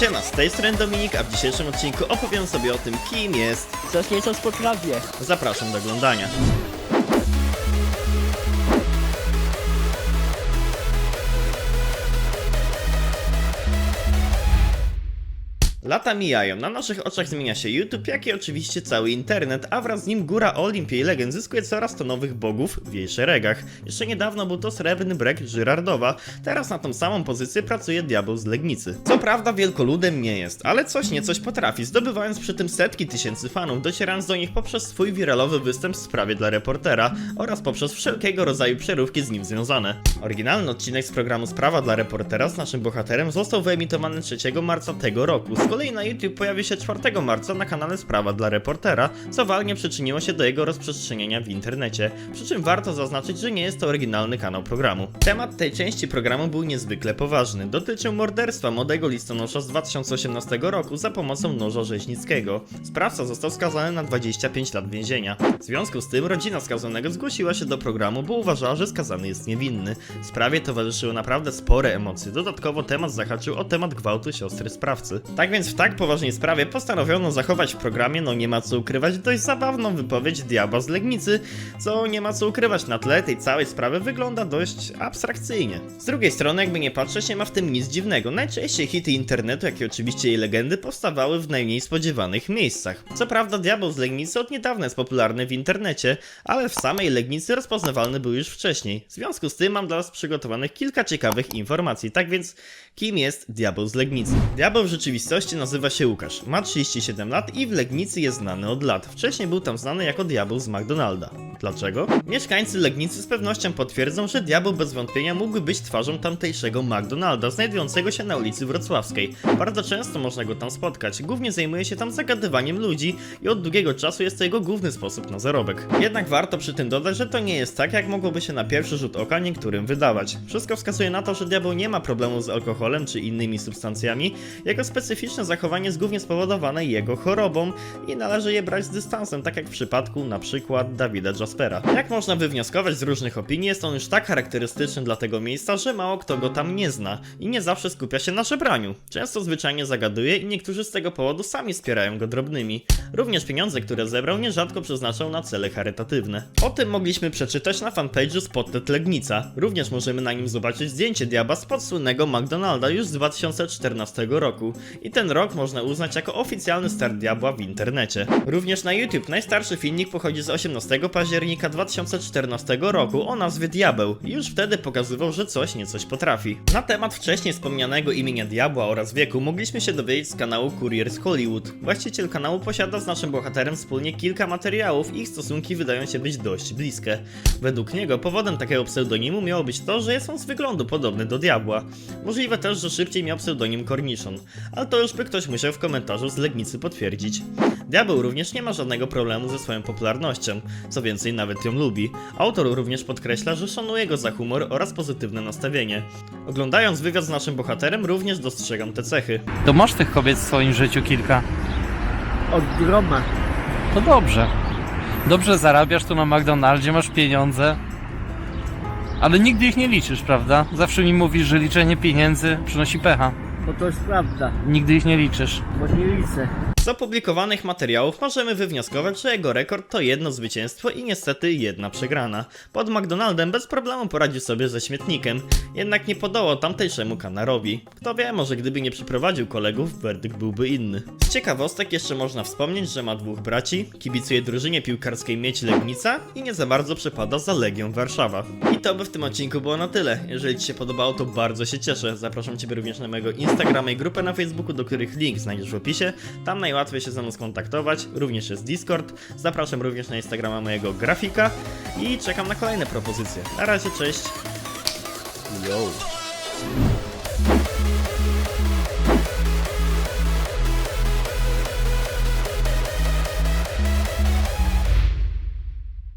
Siema, z tej strony Dominik, a w dzisiejszym odcinku opowiem sobie o tym, kim jest. Coś nieco potrafię. Zapraszam do oglądania. Lata mijają, na naszych oczach zmienia się YouTube, jak i oczywiście cały internet, a wraz z nim góra Olimpii i Legend zyskuje coraz to nowych bogów w jej szeregach. Jeszcze niedawno był to srebrny brek Żyrardowa, teraz na tą samą pozycję pracuje diabeł z Legnicy. Co prawda wielkoludem nie jest, ale coś nie coś potrafi, zdobywając przy tym setki tysięcy fanów, docierając do nich poprzez swój wiralowy występ w sprawie dla reportera oraz poprzez wszelkiego rodzaju przeróbki z nim związane. Oryginalny odcinek z programu Sprawa dla reportera z naszym bohaterem został wyemitowany 3 marca tego roku. Z kolei na YouTube pojawi się 4 marca na kanale Sprawa dla reportera, co walnie przyczyniło się do jego rozprzestrzenienia w internecie. Przy czym warto zaznaczyć, że nie jest to oryginalny kanał programu. Temat tej części programu był niezwykle poważny. Dotyczył morderstwa młodego listonosza z 2018 roku za pomocą noża rzeźnickiego. Sprawca został skazany na 25 lat więzienia. W związku z tym rodzina skazanego zgłosiła się do programu, bo uważała, że skazany jest niewinny. Sprawie towarzyszyły naprawdę spore emocje. Dodatkowo temat zahaczył o temat gwałtu siostry sprawcy. Tak więc w tak poważnej sprawie postanowiono zachować w programie, no nie ma co ukrywać, dość zabawną wypowiedź diabła z Legnicy, co nie ma co ukrywać na tle tej całej sprawy wygląda dość abstrakcyjnie. Z drugiej strony, jakby nie patrzeć, nie ma w tym nic dziwnego. Najczęściej hity internetu, jak i oczywiście jej legendy, powstawały w najmniej spodziewanych miejscach. Co prawda, diabeł z Legnicy od niedawna jest popularny w internecie, ale w samej Legnicy rozpoznawalny był już wcześniej. W związku z tym mam dla Was przygotowanych kilka ciekawych informacji. Tak więc, kim jest diabeł z Legnicy? Diabeł w rzeczywistości nazywa się Łukasz, ma 37 lat i w Legnicy jest znany od lat. Wcześniej był tam znany jako diabeł z McDonalda. Dlaczego? Mieszkańcy Legnicy z pewnością potwierdzą, że diabeł bez wątpienia mógłby być twarzą tamtejszego McDonalda, znajdującego się na ulicy Wrocławskiej. Bardzo często można go tam spotkać, głównie zajmuje się tam zagadywaniem ludzi i od długiego czasu jest to jego główny sposób na zarobek. Jednak warto przy tym dodać, że to nie jest tak, jak mogłoby się na pierwszy rzut oka niektórym wydawać. Wszystko wskazuje na to, że diabeł nie ma problemu z alkoholem czy innymi substancjami, jego specyficzne zachowanie jest głównie spowodowane jego chorobą i należy je brać z dystansem, tak jak w przypadku na przykład Dawida Jaspera. Jak można wywnioskować z różnych opinii, jest on już tak charakterystyczny dla tego miejsca, że mało kto go tam nie zna i nie zawsze skupia się na żebraniu. Często zwyczajnie zagaduje i niektórzy z tego powodu sami wspierają go drobnymi. Również pieniądze, które zebrał, nierzadko przeznaczał na cele charytatywne. O tym mogliśmy przeczytać na fanpage'u Spotted Legnica. Również możemy na nim zobaczyć zdjęcie diaba spod słynnego McDonalda już z 2014 roku. I ten rok można uznać jako oficjalny start diabła w internecie. Również na YouTube najstarszy filmik pochodzi z 18 października 2014 roku o nazwie Diabeł już wtedy pokazywał, że coś niecoś potrafi. Na temat wcześniej wspomnianego imienia diabła oraz wieku mogliśmy się dowiedzieć z kanału Courier z Hollywood. Właściciel kanału posiada z naszym bohaterem wspólnie kilka materiałów i ich stosunki wydają się być dość bliskie. Według niego powodem takiego pseudonimu miało być to, że jest on z wyglądu podobny do diabła. Możliwe też, że szybciej miał pseudonim Cornichon, ale to już by ktoś musiał w komentarzu z Legnicy potwierdzić. Diabeł również nie ma żadnego problemu ze swoją popularnością, co więcej nawet ją lubi. Autor również podkreśla, że szanuje go za humor oraz pozytywne nastawienie. Oglądając wywiad z naszym bohaterem również dostrzegam te cechy. To masz tych kobiet w swoim życiu kilka. Od groma. To dobrze. Dobrze zarabiasz tu na McDonaldzie, masz pieniądze. Ale nigdy ich nie liczysz, prawda? Zawsze mi mówisz, że liczenie pieniędzy przynosi pecha. Bo to jest prawda. Nigdy ich nie liczysz. Bo nie liczę. Z opublikowanych materiałów możemy wywnioskować, że jego rekord to jedno zwycięstwo i niestety jedna przegrana. Pod McDonaldem bez problemu poradził sobie ze śmietnikiem, jednak nie podołał tamtejszemu kanarowi. Kto wie, może gdyby nie przyprowadził kolegów, werdykt byłby inny. Z ciekawostek jeszcze można wspomnieć, że ma dwóch braci, kibicuje drużynie piłkarskiej Mieć Legnica i nie za bardzo przepada za Legią Warszawa. I to by w tym odcinku było na tyle. Jeżeli Ci się podobało, to bardzo się cieszę. Zapraszam Ciebie również na mojego Instagrama i grupę na Facebooku, do których link znajdziesz w opisie. Tam najłatwiej się ze mną skontaktować, również jest Discord. Zapraszam również na Instagrama mojego grafika i czekam na kolejne propozycje. Na razie, cześć. Yo.